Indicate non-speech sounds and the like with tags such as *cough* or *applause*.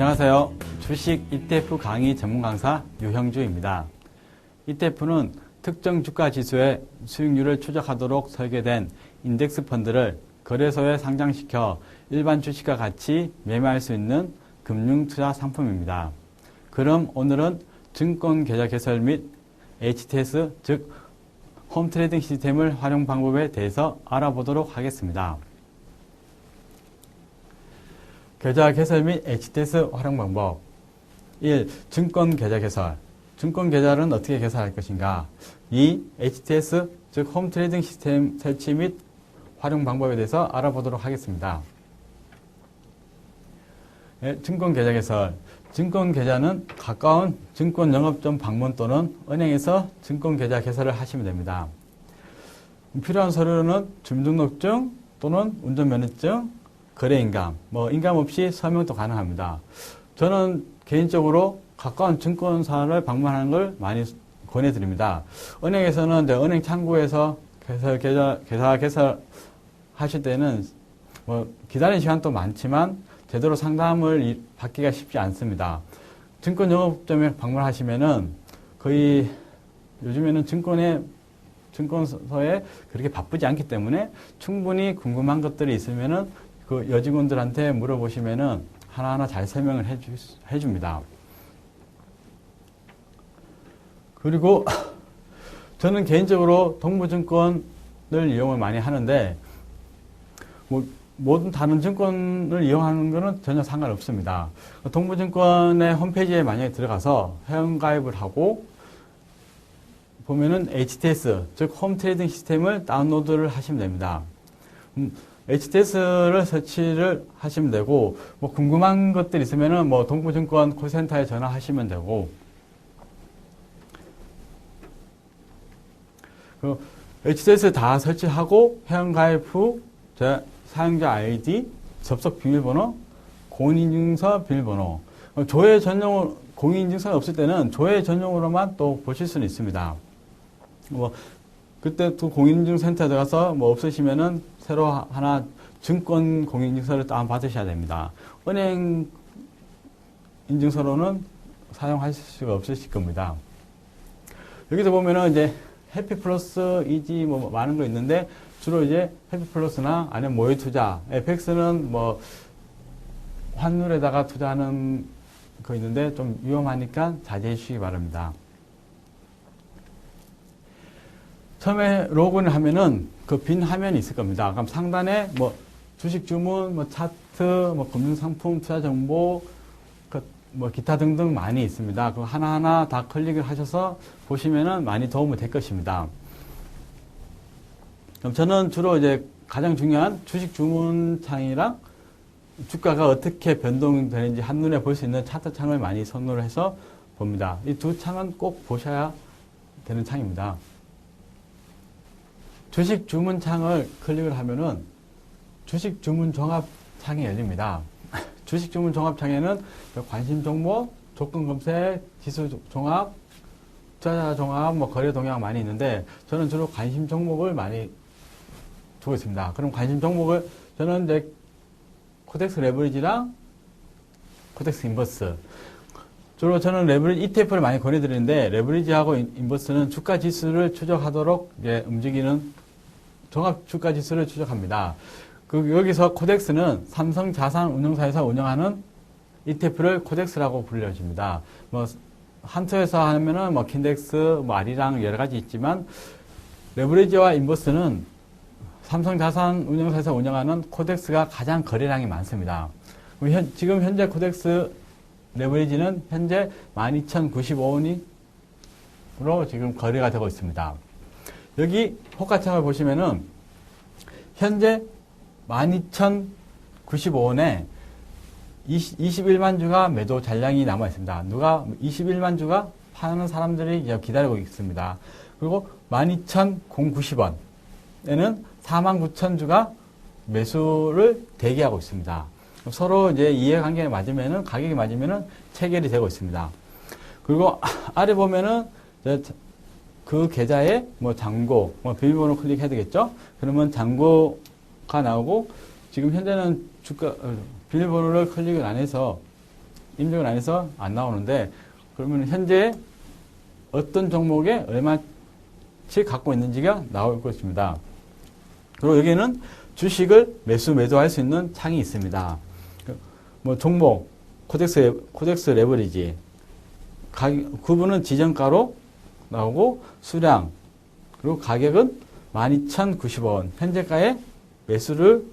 안녕하세요. 주식 ETF 강의 전문 강사 유형주입니다. ETF는 특정 주가 지수의 수익률을 추적하도록 설계된 인덱스 펀드를 거래소에 상장시켜 일반 주식과 같이 매매할 수 있는 금융 투자 상품입니다. 그럼 오늘은 증권 계좌 개설 및 HTS 즉 홈트레이딩 시스템을 활용 방법에 대해서 알아보도록 하겠습니다. 계좌 개설 및 HTS 활용 방법 1. 증권 계좌 개설 증권 계좌는 어떻게 개설할 것인가 2. HTS 즉 홈 트레이딩 시스템 설치 및 활용 방법에 대해서 알아보도록 하겠습니다. 예, 증권 계좌 개설 증권 계좌는 가까운 증권 영업점 방문 또는 은행에서 증권 계좌 개설을 하시면 됩니다. 필요한 서류는 주민등록증 또는 운전면허증, 거래 인감, 뭐 인감 없이 서명도 가능합니다. 저는 개인적으로 가까운 증권사를 방문하는 걸 많이 권해드립니다. 은행에서는 이제 은행 창구에서 계좌, 계좌 개설 하실 때는 뭐 기다리는 시간도 많지만 제대로 상담을 받기가 쉽지 않습니다. 증권 영업점에 방문하시면은 거의 요즘에는 증권에 증권서에 그렇게 바쁘지 않기 때문에 충분히 궁금한 것들이 있으면은 그 여직원들한테 물어보시면은 하나하나 잘 설명을 해주, 해줍니다. 그리고 *laughs* 저는 개인적으로 동부증권을 이용을 많이 하는데 뭐 모든 다른 증권을 이용하는 것은 전혀 상관없습니다. 동부증권의 홈페이지에 만약에 들어가서 회원가입을 하고 보면은 HTS, 즉 홈트레이딩 시스템을 다운로드를 하시면 됩니다. 음, HTS를 설치를 하시면 되고, 뭐 궁금한 것들 있으면은 뭐 동부증권 콜센터에 전화하시면 되고, 그 HTS 다 설치하고 회원 가입 후제 사용자 아이디, 접속 비밀번호, 공인인증서 비밀번호. 조회 전용 공인인증서가 없을 때는 조회 전용으로만 또 보실 수는 있습니다. 뭐 그때 또 공인인증센터에 들어가서 뭐 없으시면은 새로 하나 증권 공인인증서를 다운 받으셔야 됩니다. 은행 인증서로는 사용하실 수가 없으실 겁니다. 여기서 보면은 이제 해피 플러스, 이지 뭐 많은 거 있는데 주로 이제 해피 플러스나 아니면 모의 투자, 에펙스는 뭐 환율에다가 투자하는 거 있는데 좀 위험하니까 자제해 주시기 바랍니다. 처음에 로그인을 하면은 그 빈 화면이 있을 겁니다. 그럼 상단에 뭐 주식 주문, 뭐 차트, 뭐 금융 상품, 투자 정보, 그 뭐 기타 등등 많이 있습니다. 그 하나하나 다 클릭을 하셔서 보시면은 많이 도움이 될 것입니다. 그럼 저는 주로 이제 가장 중요한 주식 주문 창이랑 주가가 어떻게 변동되는지 한눈에 볼 수 있는 차트 창을 많이 선호를 해서 봅니다. 이 두 창은 꼭 보셔야 되는 창입니다. 주식 주문 창을 클릭을 하면은 주식 주문 종합 창이 열립니다. *laughs* 주식 주문 종합 창에는 관심 종목, 조건 검색, 지수 종합, 투자자 종합, 뭐 거래 동향 많이 있는데 저는 주로 관심 종목을 많이 두고 있습니다. 그럼 관심 종목을 저는 이제 코덱스 레버리지랑 코덱스 인버스 주로 저는 레버리지 ETF를 많이 권해드리는데 레버리지하고 인버스는 주가 지수를 추적하도록 움직이는 종합 주가 지수를 추적합니다. 그 여기서 코덱스는 삼성 자산 운용사에서 운영하는 ETF를 코덱스라고 불려집니다. 뭐 한터에서 하면은 뭐 킨덱스, 뭐 아리랑 여러 가지 있지만 레버리지와 인버스는 삼성 자산 운용사에서 운영하는 코덱스가 가장 거래량이 많습니다. 지금 현재 코덱스 레버리지는 현재 12,095원으로 지금 거래가 되고 있습니다. 여기 호가창을 보시면은 현재 12,095원에 21만 주가 매도 잔량이 남아 있습니다. 누가 21만 주가 파는 사람들이 기다리고 있습니다. 그리고 12,090원에는 4만 9천 주가 매수를 대기하고 있습니다. 서로 이제 이해관계가 맞으면은 가격이 맞으면은 체결이 되고 있습니다. 그리고 아래 보면은 그 계좌에 뭐 잔고, 뭐 비밀번호 클릭해야 되겠죠? 그러면 잔고가 나오고 지금 현재는 주가 어, 비밀번호를 클릭을 안 해서 임직원 안에서 안 나오는데 그러면 현재 어떤 종목에 얼마치 갖고 있는지가 나올 것입니다. 그리고 여기에는 주식을 매수 매도할 수 있는 창이 있습니다. 그뭐 종목, 코덱스, 코덱스 레버리지, 구분은 지정가로 나오고 수량, 그리고 가격은 12,090원, 현재가에 매수를